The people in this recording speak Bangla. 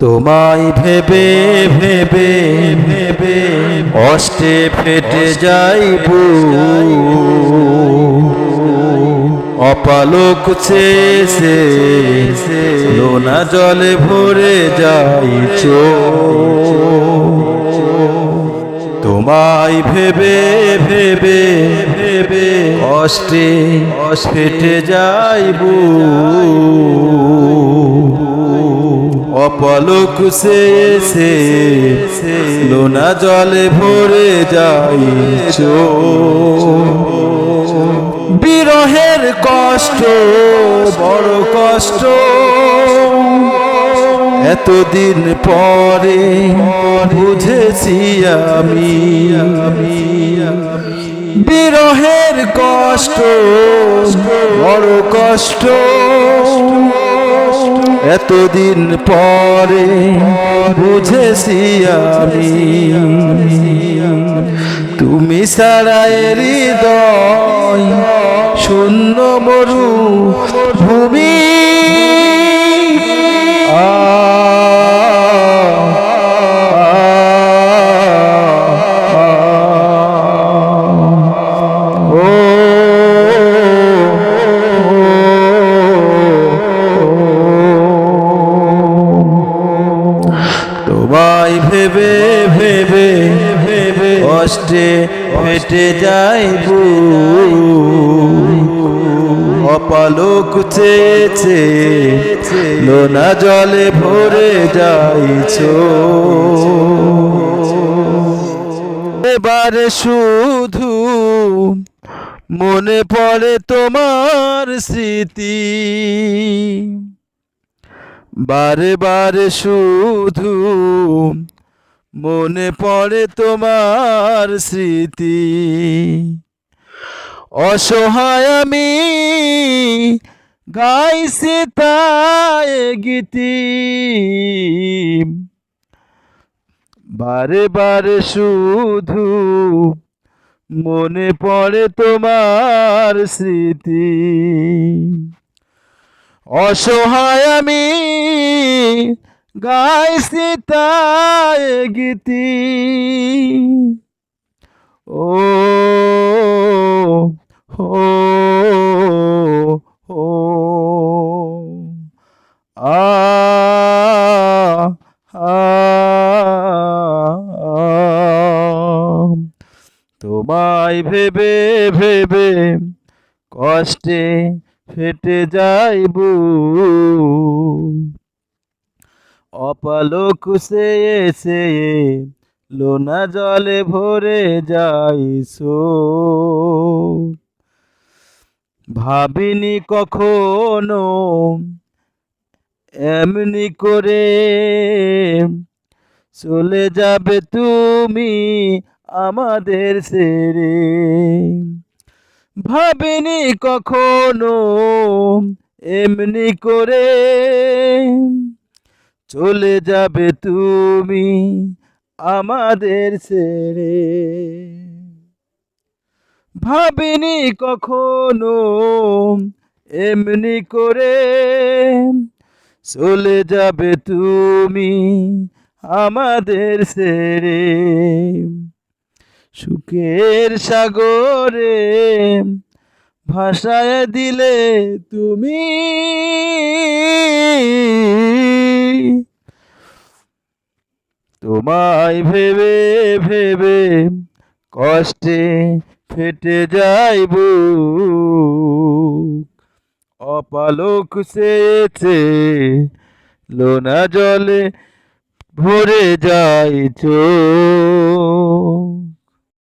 তোমায় ভেবে ভেবে ভেবে অষ্টে ফেটে যাইব। অপালোক শেষে লোনা জলে ভরে যাইছ। তোমায় ভেবে ভেবে ভেবে অষ্টে ফেটে যাইব। অপলক সে সে লোনা জলে ভরে যাইছ বিরহের কষ্ট, বড় কষ্ট। এতদিন পরে বুঝেছি আমি। বিরহের কষ্ট, বড় কষ্ট। এতদিন পরে বুঝেছি আমি। তুমি সারা হৃদয় শূন্য মরু ভূমি ভেবে ভেবে ভেবে অষ্টে ফেটে যাইব অপালোক চেয়েছে, লোনা জলে ভরে যাইছ এবারে শুধু মনে পড়ে তোমার স্মৃতি। বারে বারে শুধু মনে পড়ে তোমার স্মৃতি। অসহায় আমি গাইছি তাই গীতি। বারে বারে শুধু মনে পড়ে তোমার স্মৃতি। অসহায় আমি গাইছি তাই গীতি ও হো আ আ। তোমায় ভেবে ভেবে কষ্টে ফেটে যাইব অপালোক সে এসে লোনা জলে ভরে যাইছ ভাবিনি কখনো এমনি করে চলে যাবে তুমি আমাদের সেরে। ভাবিনি কখনো এমনি করে চলে যাবে তুমি আমাদের ছেড়ে। ভাবিনি কখনো এমনি করে চলে যাবে তুমি আমাদের ছেড়ে। সুখের সাগরে ভাসায় দিলে তুমি তোমায় ভেবে ভেবে কষ্টে ফেটে যাইব অপালক সেছে লোনা জলে ভরে যাইছ